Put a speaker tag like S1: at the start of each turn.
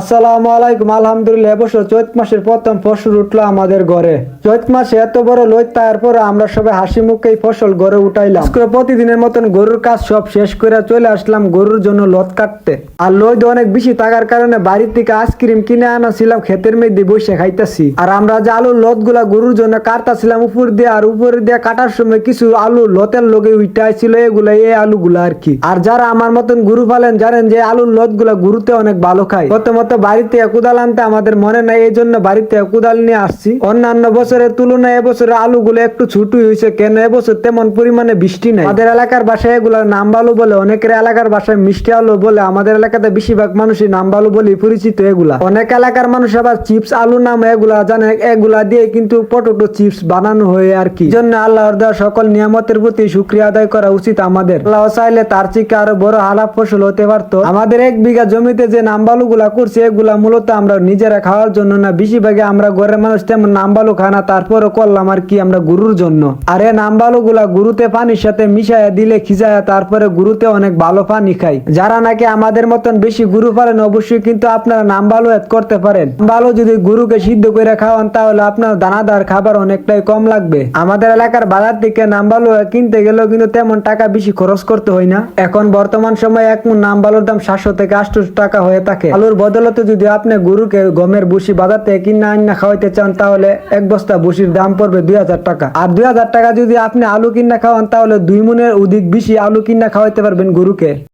S1: আসসালামু আলাইকুম, আলহামদুলিল্লাহ। এবছর চৈত মাসের প্রথম ফসল উঠল আমাদের ঘরে। চৈত মাসে এত বড় লোদ তারপর আমরা সবাই হাসি মুখে এই ফসল ঘরে উঠাইলাম। আজকে প্রতিদিনের মতন গরুর কাজ সব শেষ করে চলে আসলাম গরুর জন্য লোদ কাটতে। আর লোদ অনেক বেশি থাকার কারণে বাড়ির থেকে আইসক্রিম কিনে আনাছিলাম, ক্ষেতের মধ্যে বসে খাইতেছি। আর আমরা যে আলুর লোদগুলা গরুর জন্য কাটতাছিলাম, উপর দিয়ে আর উপরে দিয়ে কাটার সময় কিছু আলু লতের লগে উইটা ছিল এগুলা, এই আলুগুলা আর কি। আর যারা আমার মতন গরু পালেন জানেন যে আলুর লোদগুলা গরুতে অনেক ভালো খায়। প্রথমত বাড়িতে কুদাল আনতে আমাদের মনে নাই এই জন্য বাড়িতে কুদাল নিয়ে আসছি। অন্যান্য বছরের তুলনায় এবছরে আলুগুলো একটু ছুটু হয়েছে কেন এবছর তেমন পরিমাণে বৃষ্টি নাই? আমাদের এলাকার ভাষায় এগুলার নাম বালু বলে, অনেকের এলাকার ভাষায় মিষ্টি আলু বলে, আমাদের এলাকাতে বেশিরভাগ মানুষই নাম বালু বলে পরিচিত এগুলা। অনেক এলাকার মানুষ আবার চিপস আলু নাম এগুলা জানে, এগুলা দিয়ে কিন্তু পটোটো চিপস বানানো হয় আর কি। জন্য আল্লাহর দেওয়া সকল নিয়ামতের প্রতি শুক্রিয়া আদায় করা উচিত আমাদের। আল্লাহ চাইলে তার থেকে আরও বড় হালাপ ফসল হতে পারতো? আমাদের এক বিঘা জমিতে যে নাম্বালু গুলা করছে এগুলা মূলত আমরা নিজেরা খাওয়ার জন্য না বেশিরভাগে আমরা ঘরের মানুষ তেমন নাম্বালু খায় না তারপরে করলাম আর কি আমরা গরুর জন্য। আর এই নাম্বালু গুলা গরুতে পানির সাথে মিশাইয়া দিলে খিজায়া তারপরে গরুতে অনেক ভালো পানি খায়। যারা নাকি আমাদের মতন বেশি গরু পারেন, অবশ্যই কিন্তু আপনারা নাম্বালু এড করতে পারেন। নাম্বালু যদি গরুকে সিদ্ধ করে খাওয়ান, তাহলে আপনার দানাদার খাবার অনেকটাই কম লাগবে। আমাদের এলাকার বাজার থেকে নাম্বালু কিনতে গেলেও কিন্তু তেমন টাকা বেশি খরচ করতে হয় না। এখন বর্তমান সময়ে এক নাম্বালুর দাম সাতশো থেকে আটশো টাকা হয়ে থাকে। আলুর বদলতে যদি আপনি গরুকে গমের বুসি থেকে কিনা আন্না খাওয়াইতে চান, তাহলে এক বস্তা বুসির দাম পড়বে দুই হাজার টাকা। আর দুই হাজার টাকা যদি আপনি আলু কিনা খাওয়ান, তাহলে দুই মনের অধিক বেশি আলু কিনা খাওয়াইতে পারবেন গরুকে।